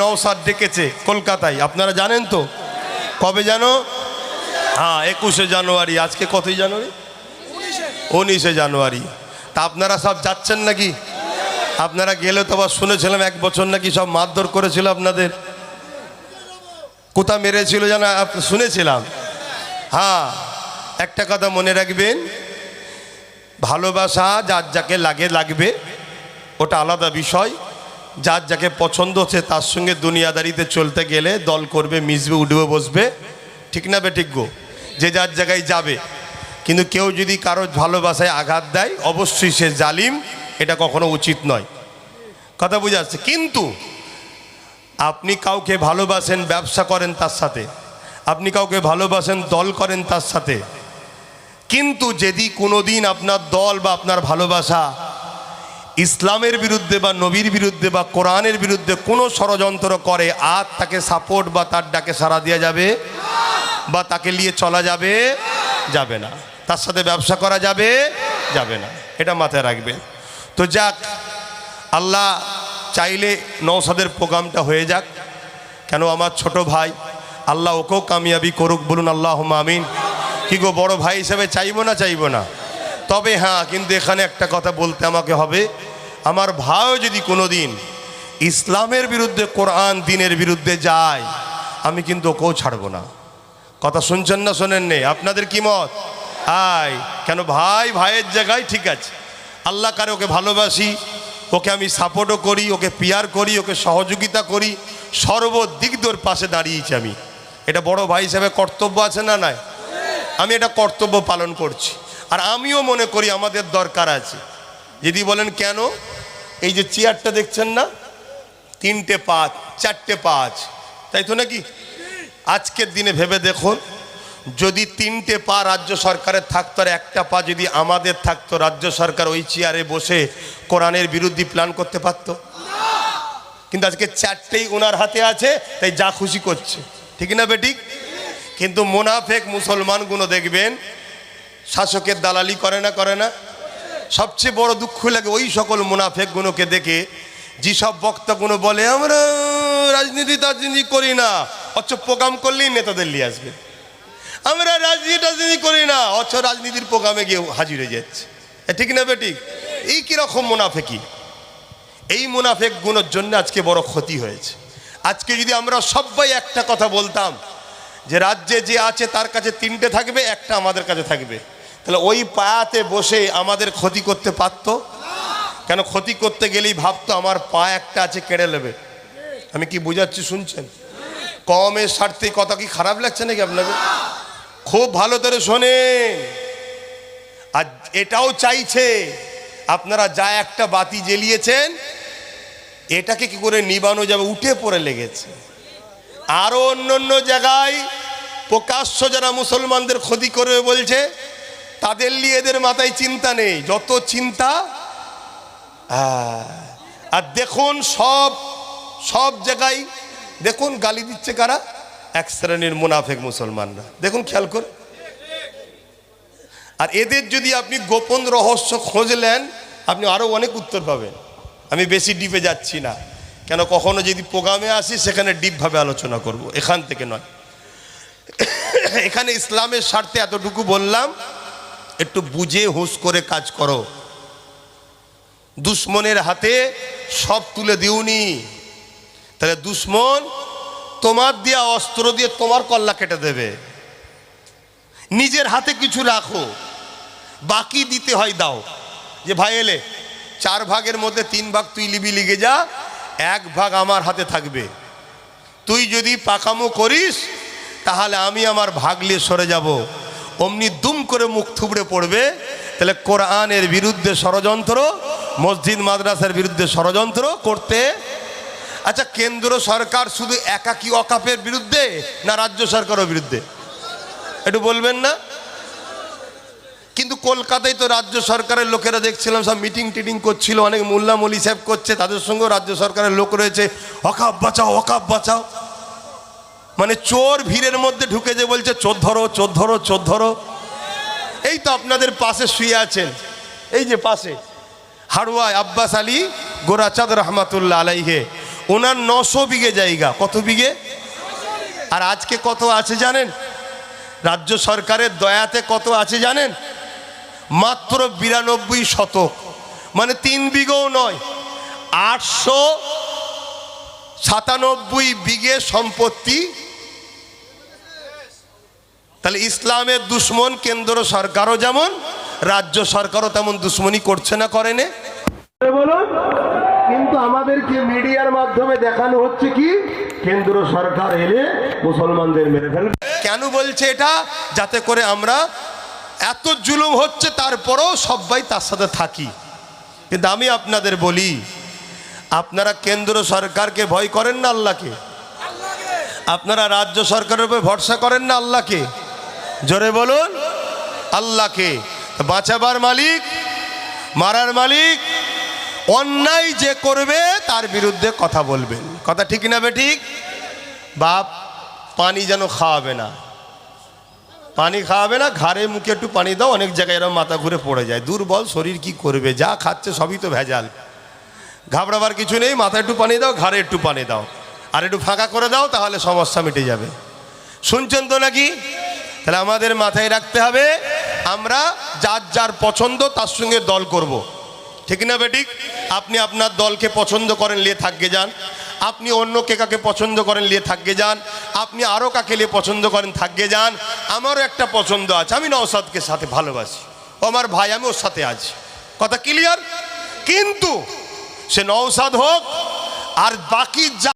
নওসাদ ডেকেছে কলকাতায়, আপনারা জানেন তো? কবে জানো? হ্যাঁ একুশে জানুয়ারি, আজকে কতই জানুয়ারি? উনিশে জানুয়ারি। তা আপনারা সব যাচ্ছেন নাকি? আপনারা গেলে তো আবার শুনেছিলাম এক বছর নাকি সব মারধর করেছিল আপনাদের। কোথা মেরেছিল যেন শুনেছিলাম। হ্যাঁ একটা কথা মনে রাখবেন, ভালোবাসা যার যাকে লাগে লাগবে, ওটা আলাদা বিষয়। যার যাকে পছন্দ হচ্ছে তার সঙ্গে দুনিয়াদারিতে চলতে গেলে দল করবে, মিশবে, উঠবে, বসবে। ঠিক না বে ঠিক গো? যে যার জায়গায় যাবে। কিন্তু কেউ যদি কারও ভালোবাসায় আঘাত দেয়, অবশ্যই সে জালিম, এটা কখনো উচিত নয়। কথা বুঝে আসছে? কিন্তু আপনি কাউকে ভালোবাসেন, ব্যবসা করেন তার সাথে। আপনি কাউকে ভালোবাসেন, দল করেন তার সাথে। কিন্তু যদি কোনো দিন আপনার দল বা আপনার ভালোবাসা ইসলামের বিরুদ্ধে বা নবীর বিরুদ্ধে বা কোরআনের বিরুদ্ধে কোনো ষড়যন্ত্র করে, আর তাকে সাপোর্ট বা তার ডাকে সাড়া দেওয়া যাবে বা তাকে নিয়ে চলা যাবে যাবে না। তার সাথে ব্যবসা করা যাবে যাবে না। এটা মাথায় রাখবে তো যাক, আল্লাহ চাইলে নৌসাদের প্রোগ্রামটা হয়ে যাক। কেন আমার ছোট ভাই? আল্লাহ ওকেও কামিয়াবি করুক, বলুন আল্লাহ আমিন। কি গো, বড় ভাই হিসেবে চাইব না চাইব না? তবে হ্যাঁ কিন্তু এখানে একটা কথা বলতে আমাকে হবে। আমার ভাইও যদি কোনো দিন ইসলামের বিরুদ্ধে, কোরআন দিনের বিরুদ্ধে যায়, আমি কিন্তু ওকেও ছাড়বো না। কথা শুনছেন না, শোনেন নে? আপনাদের কি মত? আয়, কেন ভাই, ভাইয়ের জায়গায় ঠিক আছে। আল্লাহ কারে ওকে ভালোবাসি, ওকে আমি সাপোর্টও করি, ওকে পিয়ার করি, ওকে সহযোগিতা করি সর্বদিক তোর পাশে দাঁড়িয়েছি আমি। এটা বড় ভাই হিসাবে কর্তব্য আছে না নাই? আমি এটা কর্তব্য পালন করছি। আর আমিও মনে করি আমাদের দরকার আছে। যদি বলেন কেন? এই যে চেয়ারটা দেখছেন না? তিনটে পাঁচ, চারটে পাঁচ। তাই তো নাকি? আজকের দিনে ভেবে দেখুন, যদি তিনটে পা রাজ্য সরকারের থাকতো আর একটা পা যদি আমাদের থাকতো, রাজ্য সরকার ওই চেয়ারে বসে কোরআনের বিরুদ্ধে প্ল্যান করতে পারতো? কিন্তু আজকে চারটেই ওনার হাতে আছে, তাই যা খুশি করছে। ঠিক না বেটিক কিন্তু মোনাফেক মুসলমানগুলো দেখবেন, শাসকের দালালি করে না করে না। সবচেয়ে বড় দুঃখ লাগে ওই সকল মুনাফেকগুলোকে দেখে, যেসব বক্তাগুলো বলে, আমরা রাজনীতি রাজনীতি করি না, অথচ প্রোগ্রাম করলেই নেতাদের নিয়ে আসবে। আমরা রাজনীতি রাজনীতি করি না, অথচ রাজনীতির প্রোগ্রামে গিয়ে হাজির হয়ে যাচ্ছে। ঠিক না বেটিক এই কীরকম মুনাফেকি? এই মুনাফেক গুণের জন্য আজকে বড় ক্ষতি হয়েছে। আজকে যদি আমরা সবাই একটা কথা বলতাম, যে রাজ্যে যে আছে তার কাছে তিনটে থাকবে, একটা আমাদের কাছে থাকবে। তাহলে ওই পায়াতে বসে আমাদের ক্ষতি করতে পারত? কেন ক্ষতি করতে গেলেই ভাবতো আমার পা একটা আছে কেড়ে নেবে। আমি কি বুঝাচ্ছি শুনছেন? কমের স্বার্থে কথা কি খারাপ লাগছে নাকি আপনাকে খুব ভালো করে শোনে। আর এটাও চাইছে, আপনারা যা একটা বাতি জ্বেলিয়েছেন, এটাকে কি করে নিবানো যাবে? উঠে পড়ে লেগেছে। আরও অন্য অন্য জায়গায় প্রকাশ্য যারা মুসলমানদের ক্ষতি করবে বলছে তাদের নিয়ে এদের মাথায় চিন্তা নেই, যত চিন্তা আর দেখুন সব সব জায়গায়, দেখুন গালি দিচ্ছে কারা? এক শ্রেণির মুনাফেক মুসলমানরা। দেখুন খেয়াল করে। আর এদের যদি আপনি গোপন রহস্য খোঁজলেন আপনি আরও অনেক উত্তর পাবেন। আমি বেশি ডিপে যাচ্ছি না। কেন কখনো যদি প্রোগ্রামে আসি, সেখানে ডিপভাবে আলোচনা করব। এখান থেকে নয়। এখানে ইসলামের স্বার্থে এতটুকু বললাম একটু বুঝে হুঁশ করে কাজ করো। দুশ্মনের হাতে সব তুলে দিওনি। তাহলে দুশ্মন তোমার দেওয়া অস্ত্র দিয়ে তোমার কল্লা কেটে দেবে। নিজের হাতে কিছু রাখো। বাকি দিতে হয় দাও। যে ভাই এলে, চার ভাগের মধ্যে তিন ভাগ তুই লিবি লিগে যা, এক ভাগ আমার হাতে থাকবে। তুই যদি পাকামো করিস, তাহলে আমি আমার ভাগ নিয়ে সরে যাব। অমনি দুম করে মুখ থুবড়ে পড়বে। তাহলে কোরআনের বিরুদ্ধে ষড়যন্ত্র, মসজিদ, মাদ্রাসার বিরুদ্ধে ষড়যন্ত্র করতে। আচ্ছা কেন্দ্র সরকার শুধু একাকি অকাপের বিরুদ্ধে না রাজ্য সরকারের বিরুদ্ধে? একটু বলবেন না? কিন্তু কলকাতায় তো রাজ্য সরকারের লোকেরা দেখছিলাম, সব মিটিং টিটিং করছিল, অনেক মোল্লা মলি সাহেব করছে, তাদের সঙ্গেও রাজ্য সরকারের লোক রয়েছে। অকাপ বাঁচাও অকাপ বাঁচাও। মানে চোর ভিড়ের মধ্যে ঢুকে যে বলছে, চোর ধরো চোর ধরো চোর ধরো। এই তো আপনাদের পাশে শুয়ে আছেন। এই যে পাশে হাড়ুয়ায় আব্বাস আলী গোরাচাঁদ রহমাতুল্লাহ আলাইহে। ওনার নশো বিঘে জায়গা। কত বিঘে? আর আজকে কত আছে জানেন? রাজ্য সরকারের দয়াতে কত আছে জানেন? মাত্র বিরানব্বই শতক। মানে তিন বিঘেও নয়, আটশো সাতানব্বই বিঘে সম্পত্তি তাহলে ইসলামের দুশ্মন কেন্দ্র সরকারও যেমন রাজ্য সরকারও তেমন দুশ্মনী করছে না করেনে বলুন কিন্তু আমাদেরকে মিডিয়ার মাধ্যমে দেখানো হচ্ছে কি? কেন্দ্র সরকার এলে মুসলমানদের মেরে ফেলবে। কেন বলছে এটা? যাতে করে আমরা এত জুলুম হচ্ছে তারপরেও সবাই তার সাথে থাকি। কিন্তু আমি আপনাদের বলি আপনারা কেন্দ্র সরকারকে ভয় করেন না আল্লাহকে? আপনারা রাজ্য সরকারের উপর ভরসা করেন না আল্লাহকে? জোরে বলুন, আল্লাহকে বাঁচাবার মালিক, মারার মালিক, অন্যায় যে করবে তার বিরুদ্ধে কথা বলবেন। কথা ঠিক না বে ঠিক? বাপ, পানি যেন খাওয়াবে না। পানি খাওয়াবে না, ঘাড়ে মুখে একটু পানি দাও, অনেক জায়গায় এরকম মাথা ঘুরে পড়ে যায়। দুর্বল শরীর কি করবে? যা খাচ্ছে সবই তো ভেজাল। ঘাবড়াবার কিছু নেই মাথায় একটু পানি দাও, ঘাড়ে একটু পানি দাও। আর একটু ফাঁকা করে দাও, তাহলে সমস্যা মিটে যাবে। শুনছেন তো নাকি? তাহলে আমাদের মাথায় রাখতে হবে, আমরা যার যার পছন্দ তার সঙ্গে দল করব। ঠিক না বেটিক? আপনি আপনার দলকে পছন্দ করেন, নিয়ে থাকবে যান। আপনি অন্য কে কাকে পছন্দ করেন, নিয়ে থাকবে যান। আপনি আরও কাকে নিয়ে পছন্দ করেন থাকবে যান। আমারও একটা পছন্দ আছে, আমি নওসাদকে সাথে ভালোবাসি। ও আমার ভাই, আমি ওর সাথে আছি। কথা ক্লিয়ার কিন্তু সে নওসাদ হোক, আর বাকি যা